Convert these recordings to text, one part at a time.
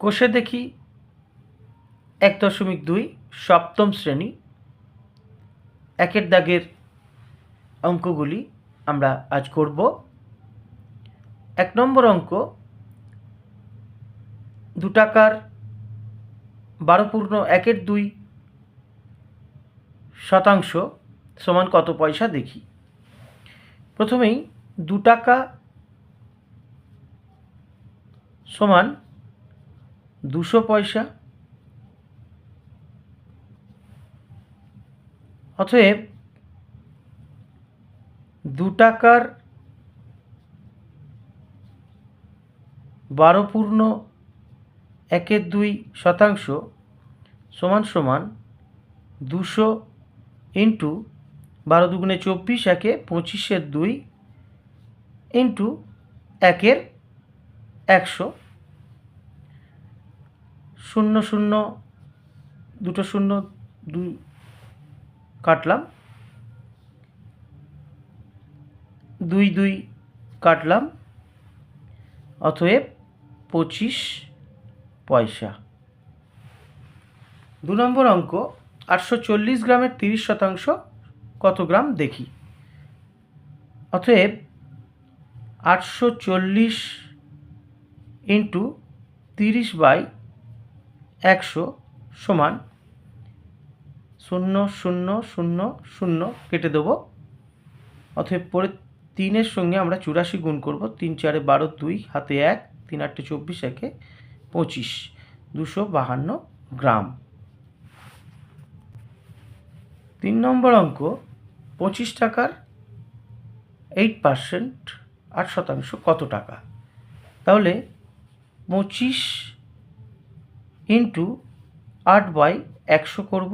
কোষে দেখি এক দশমিক দুই, সপ্তম শ্রেণি। একের দাগের অঙ্কগুলি আমরা আজ করব। এক নম্বর অঙ্ক দু টাকার বারো পূর্ণ একের দুই শতাংশ সমান কত পয়সা দেখি। প্রথমেই দু টাকা সমান দুশো পয়সা। অতএব দু টাকার বারো পূর্ণ একের দুই শতাংশ সমান সমান দুশো ইন্টু বারো দুগুণে চব্বিশ একে পঁচিশের দুই ইন্টু একের একশো। শূন্য শূন্য, দুটো শূন্য দুই কাটলাম। দুই দুই কাটলাম, অতএব পঁচিশ পয়সা। দু নম্বর অঙ্ক, আটশো চল্লিশ গ্রামের তিরিশ শতাংশ কত গ্রাম দেখি। অতএব আটশো চল্লিশ ইন্টু তিরিশ বাই একশো সমান শূন্য শূন্য শূন্য শূন্য কেটে দেবো। অতএব পরে তিনের সঙ্গে আমরা চুরাশি গুণ করব, তিন চারে বারো দুই, হাতে এক, তিন আটটে চব্বিশ, একে পঁচিশ, দুশো বাহান্ন গ্রাম। তিন নম্বর অঙ্ক, পঁচিশ টাকার এইট পার্সেন্ট আট শতাংশ কত টাকা? তাহলে পঁচিশ ইন্টু আট বাই একশো করব,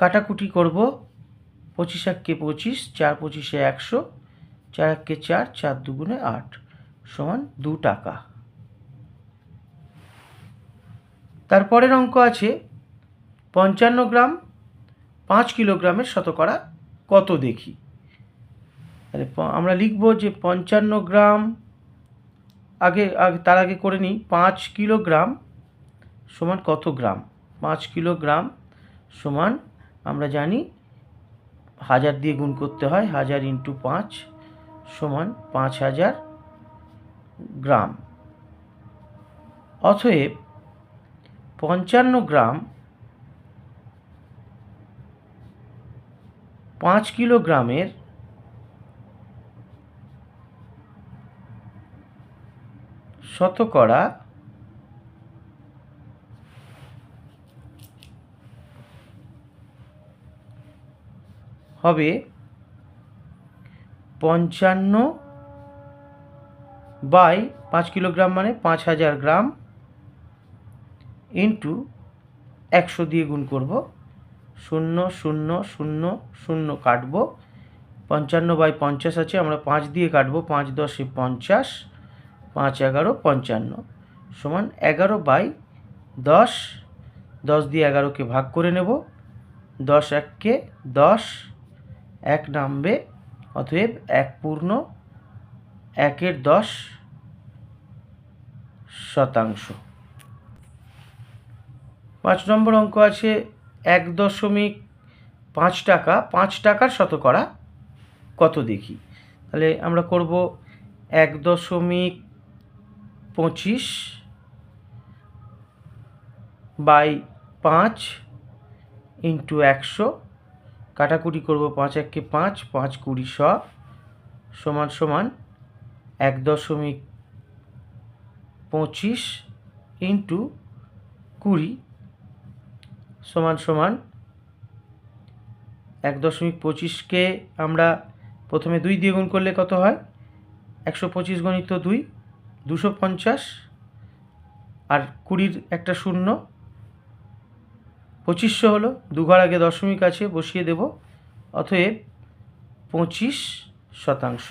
কাটাকুটি করব পঁচিশ এককে পঁচিশ, চার পঁচিশে একশো, চার এককে চার চার দুগুণে আট সমান দু টাকা। তারপরের অঙ্ক আছে পঞ্চান্ন গ্রাম পাঁচ কিলোগ্রামের শতকরা কত দেখি? তাহলে আমরা লিখব যে পঞ্চান্ন গ্রাম আগে আগে, তার আগে করে নিই। পাঁচ কিলোগ্রাম সমান কত গ্রাম? পাঁচ কিলোগ্রাম সমান আমরা জানি হাজার দিয়ে গুণ করতে হয়, হাজার ইন্টু পাঁচ সমান পাঁচ হাজার গ্রাম। অতএব পঞ্চান্ন গ্রাম পাঁচ কিলোগ্রামের শতকরা হবে পঞ্চান্ন বাই পাঁচ কিলোগ্রাম মানে পাঁচ হাজার গ্রাম ইন্টু একশো দিয়ে গুণ করব। শূন্য শূন্য শূন্য শূন্য কাটবো। পঞ্চান্ন বাই পঞ্চাশ আছে, আমরা পাঁচ দিয়ে কাটবো, পাঁচ দশে পঞ্চাশ। পাঁচ এগারো পঞ্চান্ন সমান এগারো বাই দশ। দশ দিয়ে এগারোকে ভাগ করে নেব। দশ এককে দশ। এক নামবে, অতএব এক পূর্ণ একের দশ শতাংশ। পাঁচ নম্বর অঙ্ক আছে এক দশমিক পাঁচ টাকা। পাঁচ টাকার শতকরা কত দেখি? তাহলে আমরা করব এক দশমিক পঁচিশ বাই পাঁচ ইন্টু একশো, কাটাকুটি করব পাঁচ এককে পাঁচ পাঁচ কুড়ি শ সমান সমান এক দশমিক পঁচিশ ইন্টু কুড়ি, সমান সমান এক দশমিক পঁচিশকে আমরা প্রথমে দুই দিয়ে গুণ করলে কত হয়? একশো পঁচিশ গণিত দুই দুশো পঞ্চাশ আর কুড়ির একটা শূন্য। পঁচিশশো হলো দুঘর আগে দশমিক আছে, বসিয়ে দেব। অতএব পঁচিশ শতাংশ।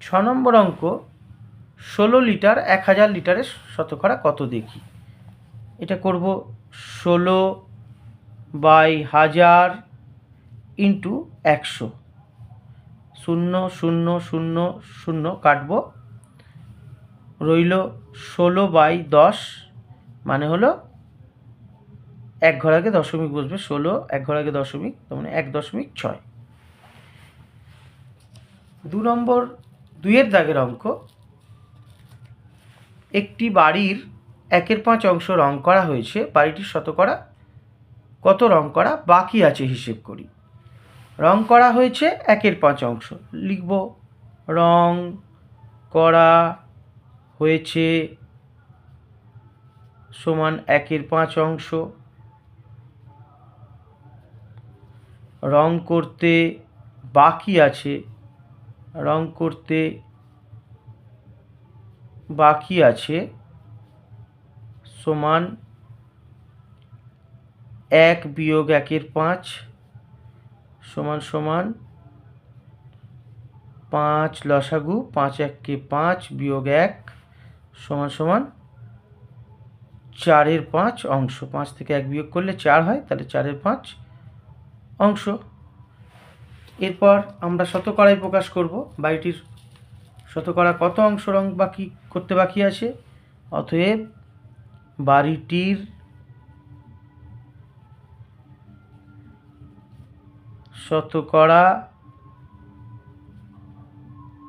ছ নম্বর অঙ্ক, ষোলো লিটার, এক হাজার লিটারের শতকরা কত দেখি? এটা করব ষোলো বাই হাজার ইন্টু একশো। শূন্য শূন্য শূন্য শূন্য কাটবো। রইল ষোলো বাই দশ মানে হলো এক ঘর আগে দশমিক বসবে ষোলো, এক ঘর আগে দশমিক, তার মানে এক দশমিক ছয়। দু নম্বর দুইয়ের দাগের অঙ্ক, একটি বাড়ির একের পাঁচ অংশ রং করা হয়েছে, বাড়িটির শতকরা কত রং করা বাকি আছে হিসেব করি। রং করা হয়েছে একের পাঁচ অংশ, লিখব রং করা হয়েছে সমান একের পাঁচ অংশ। রং করতে বাকি আছে, রং করতে বাকি আছে সমান এক বিয়োগ একের পাঁচ সমান সমান পাঁচ লসাগু, পাঁচ এককে পাঁচ বিয়োগ এক সমান সমান চারের পাঁচ অংশ। পাঁচ থেকে এক বিয়োগ করলে চার হয়, তাহলে চারের পাঁচ অংশ। এরপর আমরা শতকরায় প্রকাশ করব। বাড়িটির শতকরা কত অংশ রং বাকি করতে বাকি আছে? অতএব বাড়িটির শতকরা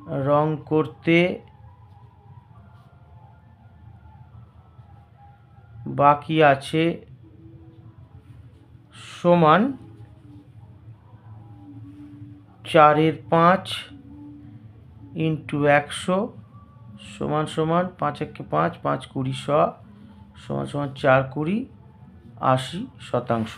রং করতে বাকি আছে সমান চারের পাঁচ ইন্টু একশো সমান সমান পাঁচ একে পাঁচ পাঁচ কুড়ি শ, সমান সমান চার কুড়ি আশি শতাংশ।